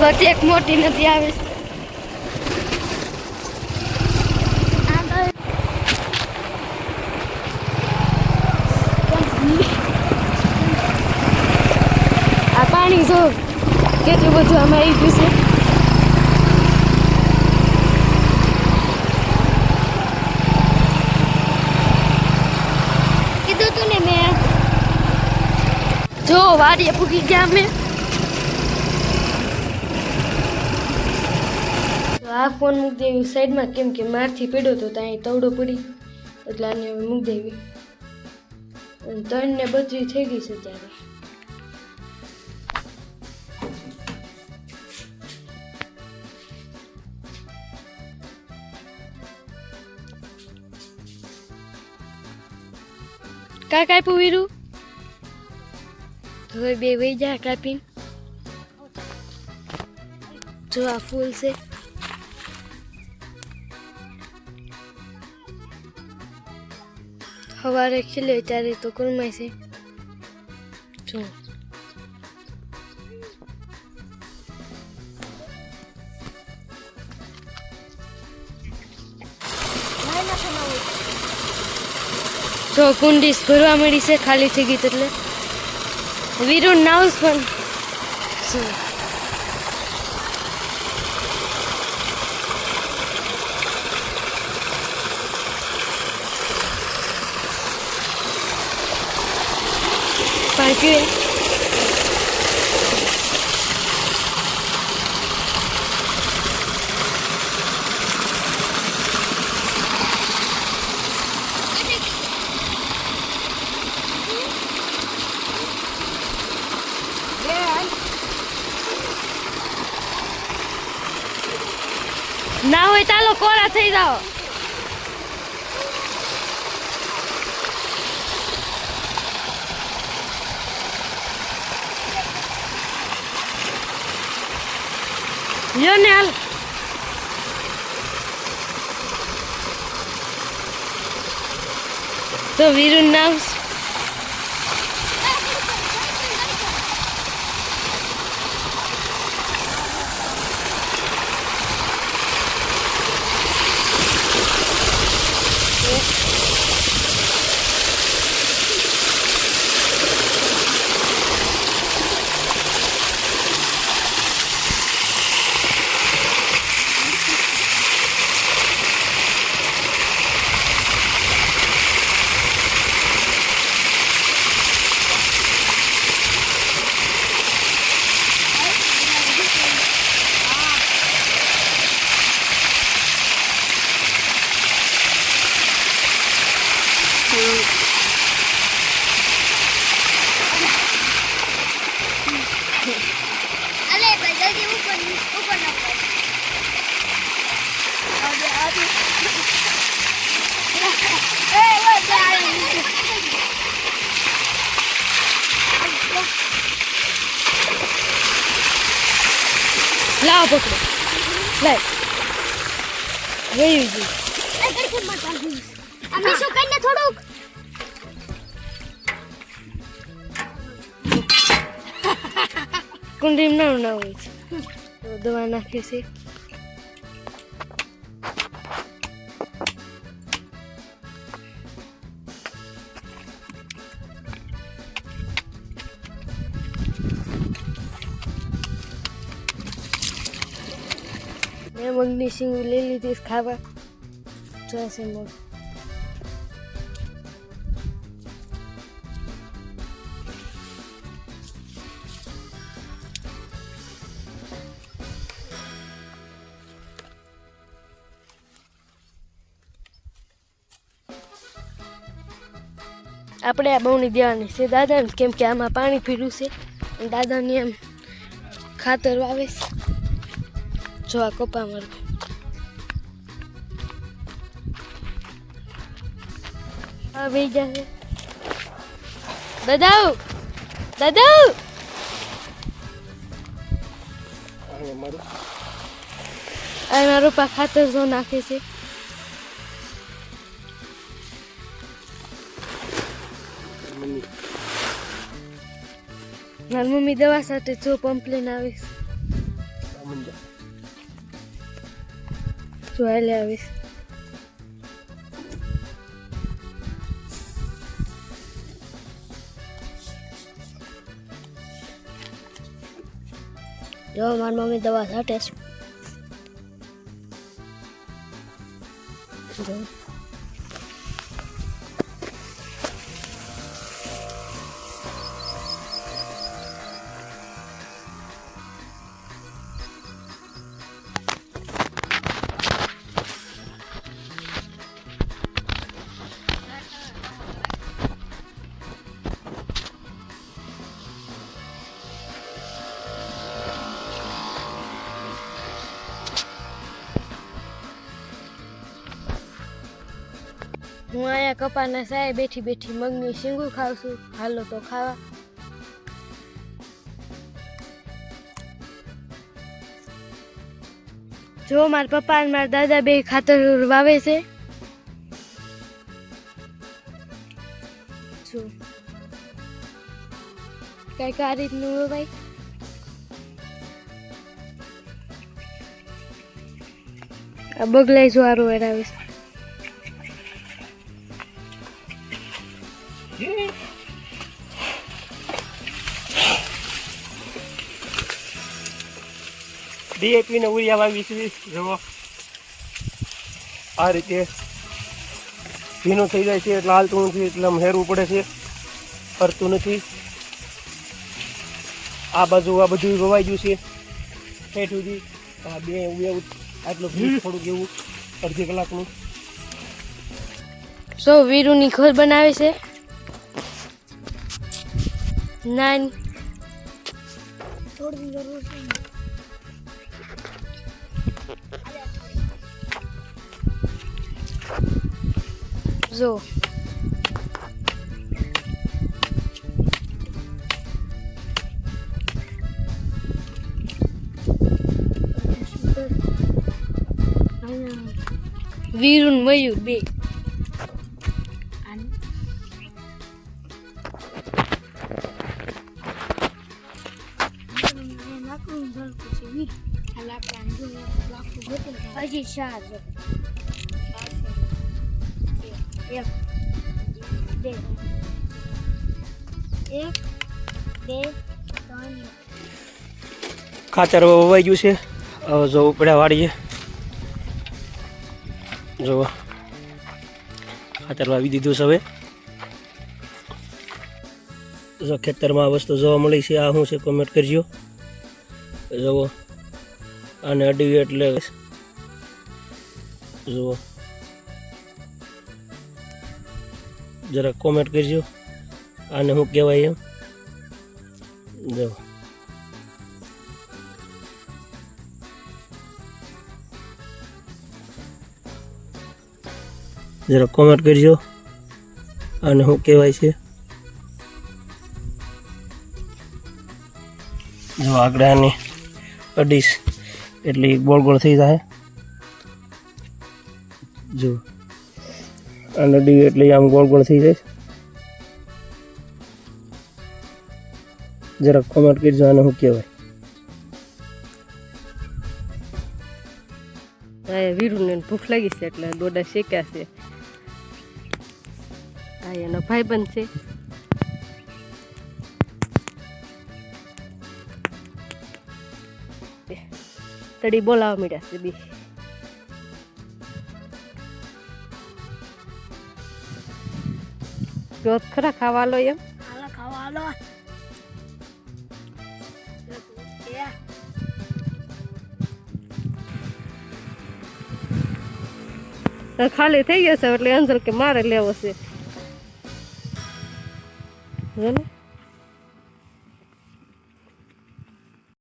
વચ્ચે એક મોટી નદી આવે આ પાણી જો કેટલું બધું અમે આવી ગયું છે. કીધું તું ને મેં. જો વાડીએ પૂગી ગયા અમે આ ફોન મૂકી દેવી. સાઈડમાં કેમ કે મારથી પડ્યો તો ત્યાં તવડો પડી. એટલે આને હવે મૂકી દેવી. અને ત્રણ ને બત્રી થઈ ગઈ છે ત્યારે કા કાપ્યું વીરું? હવે બે વહી જા કાપીને. જો આ ફૂલ છે. સવારે ખીલે ત્યારે તો કુલમાય છે જો જો કુંડીસ ભરવા મળી છે ખાલી થઈ ગઈ એટલે વીરું નાવસ પણ શું પાણી પીવે ના હોય ચાલો કોરા થઈ જાઓ લ્યો ને હાલ તો વીરુ નામ લાવ પકડો. લાવ વયું ગયું આ કરકુરમાં ચાલી આ મીઠું કરીને થોડુંક. કુંડી ના હોય દવા નાખી છે. મગની સિંગ લઈ લીધી ખાવા. જોશે આપણે આ બહુની દેવાની છે. દાદાને કેમ કે આમાં પાણી પીડ્યું છે. દાદાને એમ ખાતર વાવે છે. જો આ કપા મારું હા ભાઈ જશે દાદા દાદા આ મારો પા ખાતર જો નાખે છે. મારી મમ્મી દવા સાથે જો પંપ લઈને આવે છે. લે આવીશ જો મારી મમ્મી દવા છાંટે છે. જો. હું અહીંયા કપાના સાય બેઠી બેઠી મગની શીંગું ખાઉં છું. હાલો તો ખાવા. જો મારા પપ્પા અને મારા દાદા બે ખાતર વાવે છે. જો. કંઈક આ રીતનું ભાઈ. આ બગલાઈ જો આરો ડીએપી ને ઉરિયા વાવી છે જુઓ. આ રીતે ભીનું થઈ જાય છે એટલે હાલતું નથી એટલે આમ હેરવું પડે છે. ફરતું નથી. આ બાજુ આ બધું વવાઈ ગયું છે. ઠેઠ સુધી આ બે એવું આટલું ભીનું થોડુંક એવું અડધી કલાકનું. સો વીરુની ઘર બનાવે છે? નાન. થોડી જરૂર છે rồi Virun where you be? Hãy subscribe cho kênh Ghiền Mì Gõ Để không bỏ lỡ những video hấp dẫn એક બે એક બે ખાતર વવાઈ ગયું છે. જો ઉપડ્યા વાળીએ જો ખાતર વાવી દીધું છે હવે. જો ખેતરમાં આ વસ્તુ જોવા મળી છે, આ શું છે કોમેન્ટ કરજો. જુઓ અને અડી એટલે જુઓ જરા કોમેન્ટ કરજો. આને શું કહેવાય એમ? જો. જરા કોમેન્ટ કરજો. અને શું કહેવાય છે? જો આગળ આની અડીશ. એટલે ગોળ ગોળ થઈ જાય જો. આને ડી એટલે આમ ગોળ ગોળ થઈ જાય જરાક કોમેન્ટ કરજો આને શું કહેવાય. વીરુને ભૂખ લાગી છે એટલે દોડા શેક્યા છે. આ એનો ભાઈબંધ છે. તડી બોલાવા મળ્યા છે બી. જો ખરા ખાવા લો એમ? ખાવા ખાલી થઈ ગયો છે એટલે અંજલ કે મારે લેવો છે.